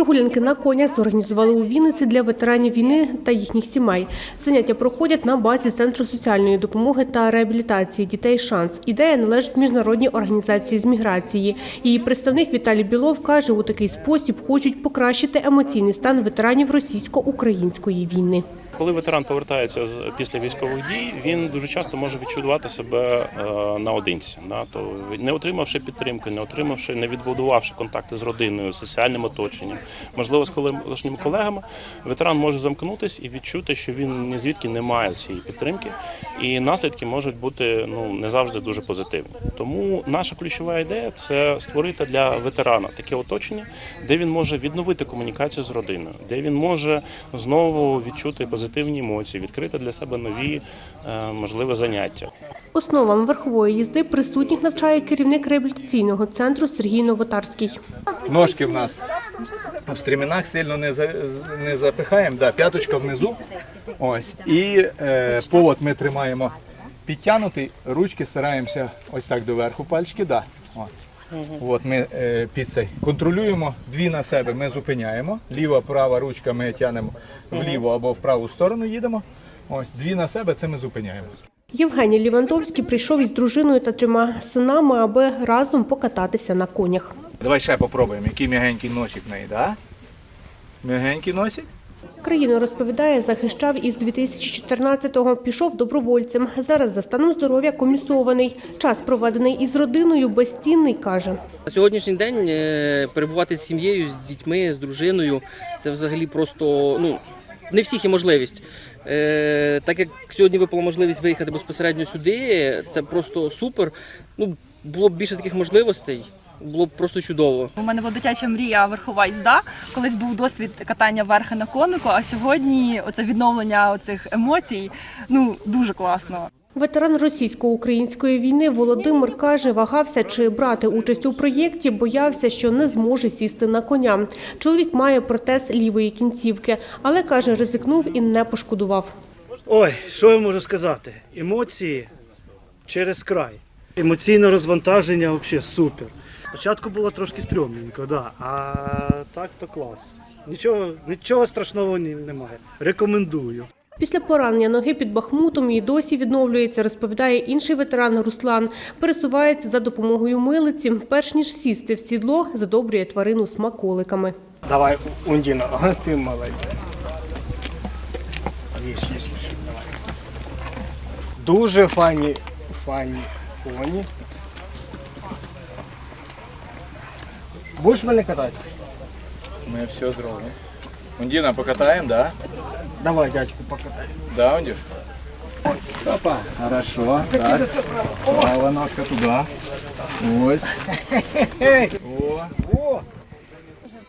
Прогулянки на конях зорганізували у Вінниці для ветеранів війни та їхніх сімей. Заняття проходять на базі Центру соціальної допомоги та реабілітації дітей «Шанс». Ідея належить міжнародній організації з міграції. Її представник Віталій Білов каже, у такий спосіб хочуть покращити емоційний стан ветеранів російсько-української війни. Коли ветеран повертається після військових дій, він дуже часто може відчувати себе е, наодинці. Да? Не отримавши підтримки, не отримавши, не відбудувавши контакти з родиною, соціальним оточенням, можливо, з колишніми колегами, ветеран може замкнутися і відчути, що він ні звідки не має цієї підтримки, і наслідки можуть бути ну не завжди дуже позитивні. Тому наша ключова ідея це створити для ветерана таке оточення, де він може відновити комунікацію з родиною, де він може знову відчути позитивні емоції, відкрити для себе нові е, заняття. Основам верхової їзди присутніх навчає керівник реабілітаційного центру Сергій Новотарський. Ножки в нас в стрімінах сильно не, за, не запихаємо, да, п'яточка внизу. Ось. І е, повод ми тримаємо підтягнутий, ручки стараємося ось так доверху пальчики. Да. От. От ми е, під цей контролюємо дві на себе, ми зупиняємо. Ліва, права ручка ми тягнемо вліву або в праву сторону їдемо. Ось дві на себе це ми зупиняємо. Євгеній Лівандовський прийшов із дружиною та трьома синами, аби разом покататися на конях. Давай ще попробуємо, який м'ягенький носик в неї, да? М'ягенький носик. Країну розповідає, захищав із 2014-го, пішов добровольцем. Зараз за станом здоров'я комісований. Час проведений із родиною безцінний, каже. На сьогоднішній день е, перебувати з сім'єю, з дітьми, з дружиною це взагалі просто ну не всіх є можливість. Е, так як сьогодні випала можливість виїхати безпосередньо сюди, це просто супер. Ну було б більше таких можливостей, було б просто чудово. У мене була дитяча мрія верхова їзда. Колись був досвід катання верхи на конику, а сьогодні оце відновлення оцих емоцій ну дуже класно. Ветеран російсько-української війни Володимир каже, вагався, чи брати участь у проєкті, боявся, що не зможе сісти на коня. Чоловік має протез лівої кінцівки, але каже, ризикнув і не пошкодував. Ой, що я можу сказати? Емоції через край. Емоційне розвантаження взагалі супер. Спочатку було трошки стрьомненько, да, а так то клас. Нічого, нічого страшного ні- немає. Рекомендую. Після поранення ноги під Бахмутом і досі відновлюється, розповідає інший ветеран Руслан. Пересувається за допомогою милиці. Перш ніж сісти в сідло, задобрює тварину смаколиками. Давай, Ундина, а ты молодец. Есть, есть, есть. Давай. Дуже фані, фані коні. Будеш мене катати? Ми все зробимо. Ундіна, покатаємо, да? Давай, дядьку, покатай. Да, Ундюш? Опа. Хорошо. Так. Права ножка туди. Ось. О.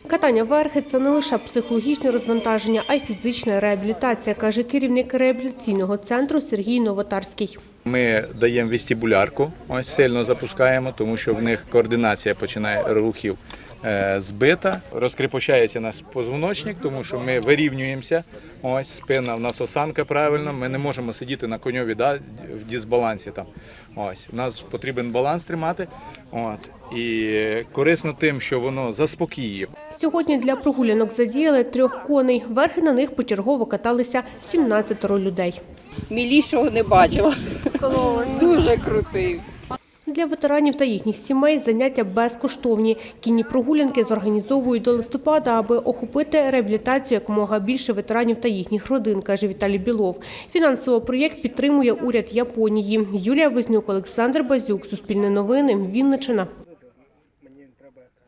Катання верхи – це не лише психологічне розвантаження, а й фізична реабілітація, каже керівник реабілітаційного центру Сергій Новотарський. Ми даємо вестибулярку, ось сильно запускаємо, тому що в них координація починає рухів е, збита. Розкріпощається наш позвоночник, тому що ми вирівнюємося. Ось спина, в нас осанка правильна. Ми не можемо сидіти на коньові да, в дисбалансі. Там. Ось. У нас потрібен баланс тримати. От. І корисно тим, що воно заспокіює. Сьогодні для прогулянок задіяли трьох коней. Верхи на них почергово каталися 17 людей. Мілішого не бачила. Дуже крутий. Для ветеранів та їхніх сімей заняття безкоштовні. Кінні прогулянки зорганізовують до листопада, аби охопити реабілітацію якомога більше ветеранів та їхніх родин, каже Віталій Білов. Фінансово проєкт підтримує уряд Японії. Юлія Вознюк, Олександр Базюк, Суспільне новини, Вінниччина.